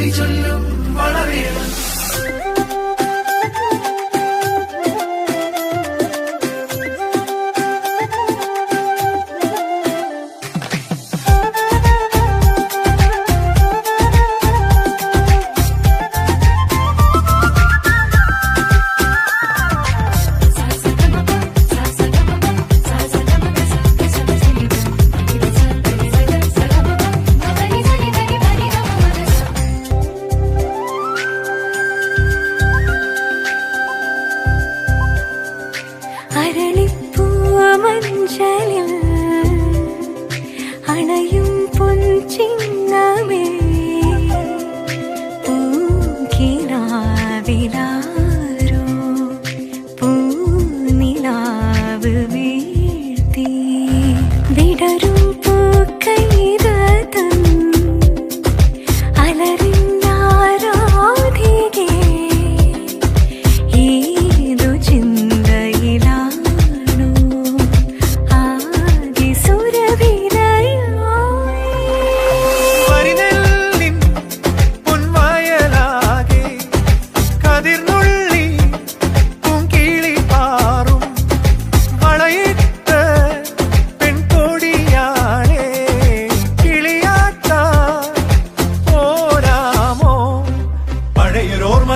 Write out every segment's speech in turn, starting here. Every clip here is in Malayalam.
we don't ver.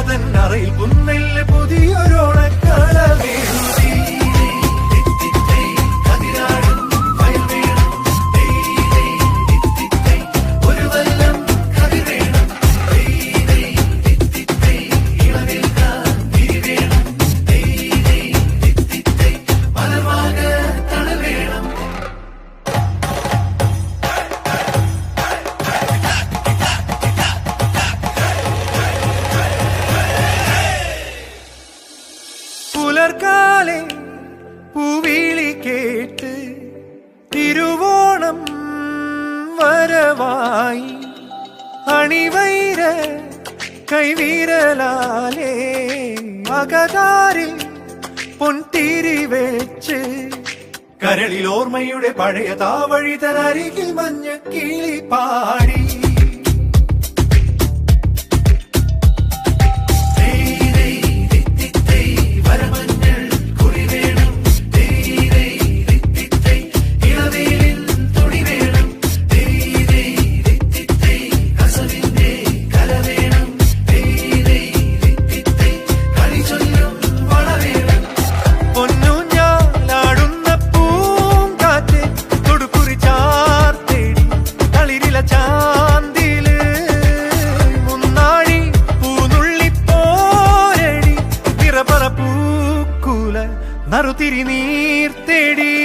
തന്നറയിൽ പുന്നെല്ല് പുതിയൊരോണം കൈവീരമായി അണിവൈര കൈവീരലാലേ മകതാരി പൊൻതിരി വെച്ച് കരളിൽ ഓർമ്മയുടെ പഴയ താവഴി തനരികിൽ മഞ്ഞ കിളി പാടി തിരിനീർ തേടി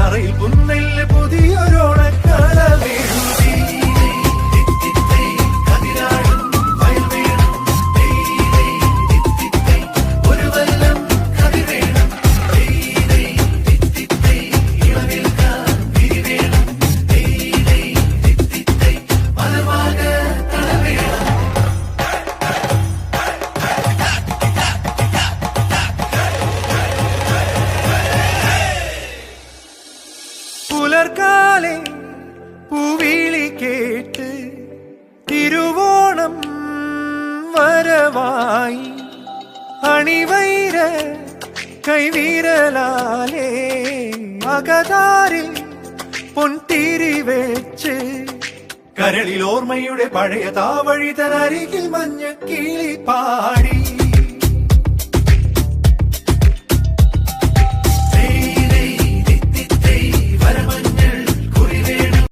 കരയിൽ പുന്നെല്ല് കനവായി അണിവൈര കൈവീരലാലേ മകതാരി പൊൻതിരി വെച്ച് കരളിൽ ഓർമ്മയുടെ പഴയ താവഴി തനരികിൽ മഞ്ഞ കിളി പാടി.